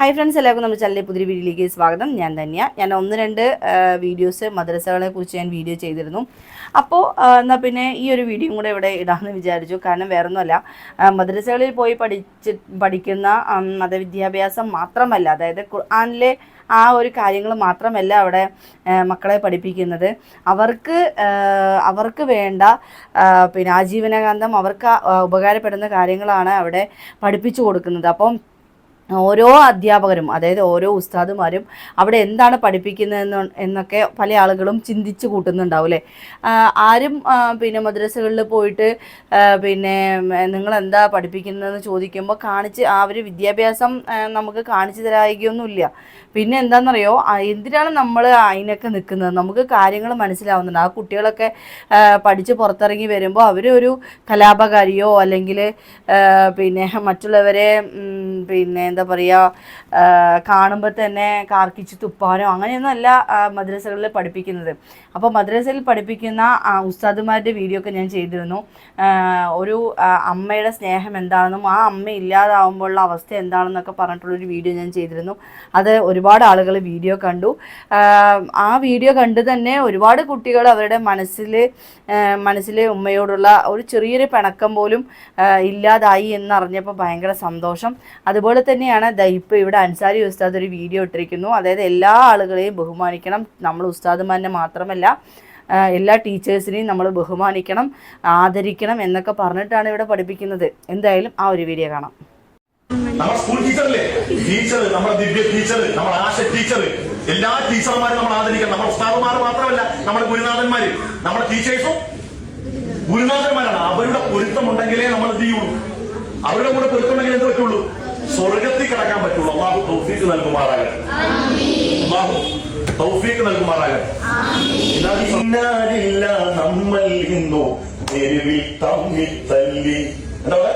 Hi friends എല്ലാവർക്കും നമ്മുടെ ചാനലിലെ പുതിയ വീഡിയോയിലേക്ക് സ്വാഗതം. ഞാൻ ധന്യ. ഞാൻ ഒന്ന് രണ്ട് വീഡിയോസ് മദ്രസകളെ കുറിച്ച് ഞാൻ വീഡിയോ ചെയ്തിരുന്നു. അപ്പോൾ എന്നാൽ പിന്നെ ഈ ഒരു വീഡിയോയും കൂടെ ഇവിടെ ഇടാമെന്ന് വിചാരിച്ചു. കാരണം വേറൊന്നുമല്ല മദ്രസകളിൽ പോയി പഠിച്ച് പഠിക്കുന്ന മതവിദ്യാഭ്യാസം മാത്രമല്ല അതായത് ഖുർആാനിലെ ആ ഒരു കാര്യങ്ങൾ മാത്രമല്ല അവിടെ മക്കളെ പഠിപ്പിക്കുന്നത്. അവർക്ക് അവർക്ക് വേണ്ട പിന്നെ ആജീവനകാന്തം അവർക്ക് ഉപകാരപ്പെടുന്ന കാര്യങ്ങളാണ് അവിടെ പഠിപ്പിച്ചു കൊടുക്കുന്നത്. അപ്പം ഓരോ അധ്യാപകരും അതായത് ഓരോ ഉസ്താദുമാരും അവിടെ എന്താണ് പഠിപ്പിക്കുന്നതെന്ന് എന്നൊക്കെ പല ആളുകളും ചിന്തിച്ചു കൂട്ടുന്നുണ്ടാവും അല്ലേ? ആരും പിന്നെ മദ്രസകളിൽ പോയിട്ട് പിന്നെ നിങ്ങൾ എന്താ പഠിപ്പിക്കുന്നതെന്ന് ചോദിക്കുമ്പോൾ കാണിച്ച് അവർ വിദ്യാഭ്യാസം നമുക്ക് കാണിച്ചു തരായികയൊന്നുമില്ല പിന്നെ എന്താണെന്നറിയോ? എന്തിനാണ് നമ്മൾ അതിനൊക്കെ നിൽക്കുന്നത്? നമുക്ക് കാര്യങ്ങൾ മനസ്സിലാവുന്നുണ്ട്. ആ കുട്ടികളൊക്കെ പഠിച്ച് പുറത്തിറങ്ങി വരുമ്പോൾ അവരൊരു കലാപകാരിയോ അല്ലെങ്കിൽ പിന്നെ മറ്റുള്ളവരെ പിന്നെ എന്താ പറയുക കാണുമ്പോൾ തന്നെ കാർക്കിച്ച് തുപ്പാനോ അങ്ങനെയൊന്നും അല്ല ആ, മദ്രസകളിൽ പഠിപ്പിക്കുന്നത്. അപ്പോൾ മദ്രസയിൽ പഠിപ്പിക്കുന്ന ഉസ്താദുമാരുടെ വീഡിയോ ഒക്കെ ഞാൻ ചെയ്തിരുന്നു. ഒരു അമ്മയുടെ സ്നേഹം എന്താണെന്നും ആ അമ്മ ഇല്ലാതാവുമ്പോഴുള്ള അവസ്ഥ എന്താണെന്നൊക്കെ പറഞ്ഞിട്ടുള്ളൊരു വീഡിയോ ഞാൻ ചെയ്തിരുന്നു. അത് ഒരുപാട് ആളുകൾ വീഡിയോ കണ്ടു. ആ, വീഡിയോ കണ്ട് തന്നെ ഒരുപാട് കുട്ടികൾ അവരുടെ മനസ്സിൽ മനസ്സിൽ ഉമ്മയോടുള്ള ഒരു ചെറിയൊരു പിണക്കം പോലും ഇല്ലാതായി എന്നറിഞ്ഞപ്പോൾ ഭയങ്കര സന്തോഷം. അതുപോലെ തന്നെയാണ്. ഇപ്പോൾ ഇവിടെ അൻസാരി ഉസ്താദ് ഒരു വീഡിയോ ഇട്ടിരിക്കുന്നു. അതായത് എല്ലാ ആളുകളെയും ബഹുമാനിക്കണം. നമ്മൾ ഉസ്താദുമാരനെ മാത്രമല്ല എല്ലാ ടീച്ചേഴ്സിനെയും നമ്മൾ ബഹുമാനിക്കണം ആദരിക്കണം എന്നൊക്കെ പറഞ്ഞിട്ടാണ് ഇവിടെ പഠിപ്പിക്കുന്നത്. എന്തായാലും ആ ഒരു വീഡിയോ കാണാം. നമ്മുടെ സ്കൂൾ ടീച്ചറില്ലേ ടീച്ചർ നമ്മുടെ ദിവ്യ ടീച്ചർ നമ്മുടെ ആശ ടീച്ചർ എല്ലാ ടീച്ചർമാരും നമ്മൾ ആദരിക്കണം. നമ്മുടെ ഉസ്താദുമാർ മാത്രമല്ല നമ്മുടെ ഗുരുനാഥന്മാര്. നമ്മുടെ ടീച്ചേഴ്സും ഗുരുനാഥന്മാരാണ്. അവരുടെ പൊരുത്തമുണ്ടെങ്കിലേ നമ്മൾ എന്ത് ചെയ്യുള്ളൂ അവരുടെ കൂടെ പൊരുത്തമുണ്ടെങ്കിൽ തൗഫീക്ക് നൽകുമാറാകട്ടെ. അള്ളാഹു തൗഫീക്ക് നൽകുമാറാകട്ടെ. നമ്മൾ തമ്മി തല്ലി. നമ്മൾ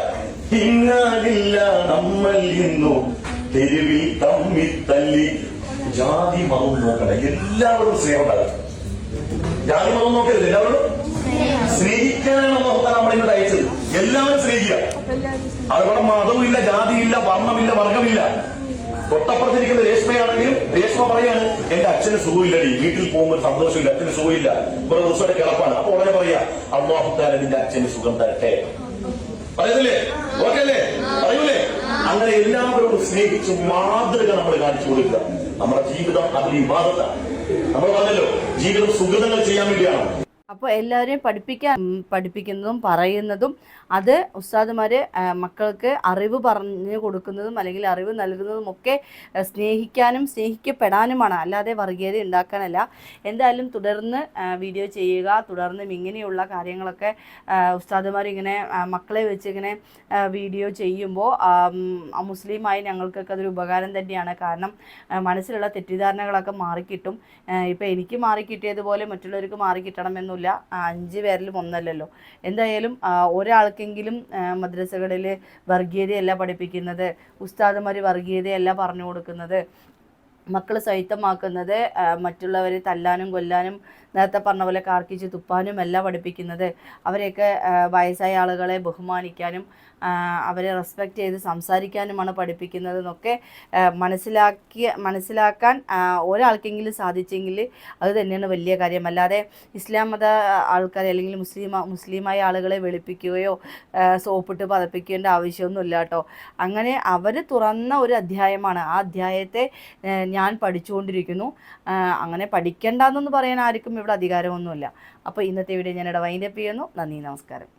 തമ്മി തല്ലി. ജാതി മതം നോക്കണേ എല്ലാവരും സ്നേഹം ജാതി മതം നോക്കരുത്. എല്ലാവരും സ്നേഹിക്കാനാണ് നോക്കാൻ നമ്മളിങ്ങോട്ട് അയച്ചത് എല്ലാവരും സ്നേഹിക്കുക. അതുകൊണ്ട് മതവുമില്ല ജാതിയില്ല വർണമില്ല വർഗമില്ല. തൊട്ടപ്പുറത്തിരിക്കുന്ന രേഷ്മയാണെങ്കിലും രേഷ്മ പറയാണ് എന്റെ അച്ഛന് സുഖമില്ലടി വീട്ടിൽ പോകുമ്പോൾ സന്തോഷമില്ല അച്ഛന് സുഖമില്ല. ഇവിടെ ദിവസമായിട്ട് കിടപ്പാണ്. അപ്പൊ ഉടനെ പറയാ അള്ളാഹുത്താല നിന്റെ അച്ഛന് സുഖം തരട്ടെ. പറയുന്നില്ലേ ഓക്കെ അല്ലേ പറയൂലേ? അങ്ങനെ എല്ലാവരോടും സ്നേഹിച്ച് മാതൃക നമ്മൾ കാണിച്ചു കൊടുക്കുക. നമ്മുടെ ജീവിതം അതിൽ വിവാദത്താണ് നമ്മൾ പറഞ്ഞല്ലോ ജീവിതം സുഗതങ്ങൾ ചെയ്യാൻ വേണ്ടിയാണ്. അപ്പോൾ എല്ലാവരെയും പഠിപ്പിക്കാൻ പഠിപ്പിക്കുന്നതും പറയുന്നതും അത് ഉസ്താദുമാർ മക്കൾക്ക് അറിവ് പറഞ്ഞു കൊടുക്കുന്നതും അല്ലെങ്കിൽ അറിവ് നൽകുന്നതും ഒക്കെ സ്നേഹിക്കാനും സ്നേഹിക്കപ്പെടാനുമാണ്. അല്ലാതെ വർഗീയത ഉണ്ടാക്കാനല്ല. എന്തായാലും തുടർന്ന് വീഡിയോ ചെയ്യുക തുടർന്നും ഇങ്ങനെയുള്ള കാര്യങ്ങളൊക്കെ ഉസ്താദുമാർ ഇങ്ങനെ മക്കളെ വെച്ച് ഇങ്ങനെ വീഡിയോ ചെയ്യുമ്പോൾ മുസ്ലിമായി ഞങ്ങൾക്കൊക്കെ അതൊരു ഉപകാരം തന്നെയാണ്. കാരണം മനസ്സിലുള്ള തെറ്റിദ്ധാരണകളൊക്കെ മാറിക്കിട്ടും. ഇപ്പോൾ എനിക്ക് മാറിക്കിട്ടിയതുപോലെ മറ്റുള്ളവർക്ക് മാറിക്കിട്ടണമെന്നില്ല. ആ, അഞ്ച് പേരിലും ഒന്നല്ലല്ലോ. എന്തായാലും ഒരാൾക്കെങ്കിലും മദ്രസകളിൽ വർഗീയതയല്ല പഠിപ്പിക്കുന്നത് ഉസ്താദുമാർ വർഗീയതയല്ല പറഞ്ഞു കൊടുക്കുന്നത് മക്കൾ സഹിതമാക്കുന്നത് മറ്റുള്ളവരെ തല്ലാനും കൊല്ലാനും നേരത്തെ പറഞ്ഞ പോലെ കാർക്കിച്ച് തുപ്പാനും എല്ലാം പഠിപ്പിക്കുന്നത്. അവരെയൊക്കെ വയസ്സായ ആളുകളെ ബഹുമാനിക്കാനും അവരെ റെസ്പെക്റ്റ് ചെയ്ത് സംസാരിക്കാനുമാണ് പഠിപ്പിക്കുന്നത് എന്നൊക്കെ മനസ്സിലാക്കിയ മനസ്സിലാക്കാൻ ഒരാൾക്കെങ്കിലും സാധിച്ചെങ്കിൽ അത് തന്നെയാണ് വലിയ കാര്യം. അല്ലാതെ ഇസ്ലാം മത ആൾക്കാരെ അല്ലെങ്കിൽ മുസ്ലിം മുസ്ലിമായ ആളുകളെ വെളുപ്പിക്കുകയോ സോപ്പിട്ട് പതപ്പിക്കേണ്ട ആവശ്യമൊന്നുമില്ല കേട്ടോ. അങ്ങനെ അവർ തുറന്ന ഒരു അധ്യായമാണ്. ആ അധ്യായത്തെ ഞാൻ പഠിച്ചുകൊണ്ടിരിക്കുന്നു. അങ്ങനെ പഠിക്കേണ്ടെന്നൊന്നും പറയാൻ ആർക്കും ഇവിടെ അധികാരമൊന്നുമില്ല. അപ്പോൾ ഇന്നത്തെ വീഡിയോ ഞാൻ ഇവിടെ വൈൻഡപ്പ് ചെയ്യുന്നു. നന്ദി നമസ്കാരം.